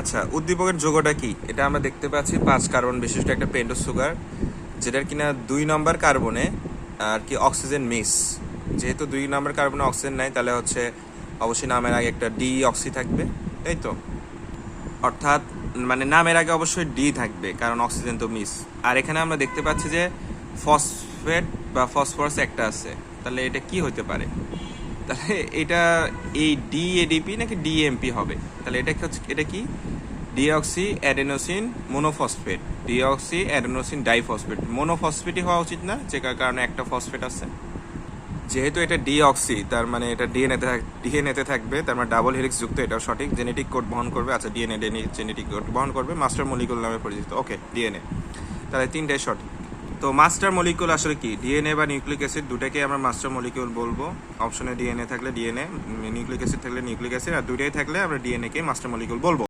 আচ্ছা উদ্দীপকের যোগটা কি? এটা আমরা দেখতে পাচ্ছি পাঁচ কার্বন বিশিষ্ট একটা পেন্টো সুগার, যেটার কিনা দুই নম্বর কার্বনে আর কি অক্সিজেন মিস। যেহেতু দুই নম্বর কার্বনে অক্সিজেন নাই, তাহলে হচ্ছে অবশ্যই নামের আগে একটা ডি অক্সি থাকবে, তাই তো? অর্থাৎ মানে নামের আগে অবশ্যই ডি থাকবে, কারণ অক্সিজেন তো মিস। আর এখানে আমরা দেখতে পাচ্ছি যে ফসফেট বা ফসফরাস একটা আছে, তাহলে এটা কি হতে পারে? তাহলে এটা এই ডি এডিপি নাকি ডিএমপি হবে? তাহলে এটা হচ্ছে, এটা কি? Deoxy adenosine monophosphate deoxy adenosine diphosphate মোনোফসফেটই হওয়া উচিত না, যে কারণে একটা ফসফেট আছে। যেহেতু এটা ডিঅক্সি তার মানে এটা ডিএনএতে ডিএনএতে থাকবে, তার মানে ডাবল হেলিক্স যুক্ত এটাও সঠিক। জেনেটিক কোড বহন করবে আচ্ছা ডিএনএ জেনেটিক কোড বহন করবে মাস্টার মলিকুল নামে পরিচিত। ওকে ডিএনএ তাহলে তিনটাই সঠিক। তো মাস্টার মলিকিউল আসলে কি? ডিএনএ বা নিউক্লিক অ্যাসিড দুটাকে আমরা মাস্টার মলিকিউল বলব। অপশনে ডিএনএ থাকলে ডিএনএ নিউক্লিক অ্যাসিড থাকলে নিউক্লিক অ্যাসিড আর দুটাই থাকলে আমরা ডিএনএ কে মাস্টার মলিকুল বলব।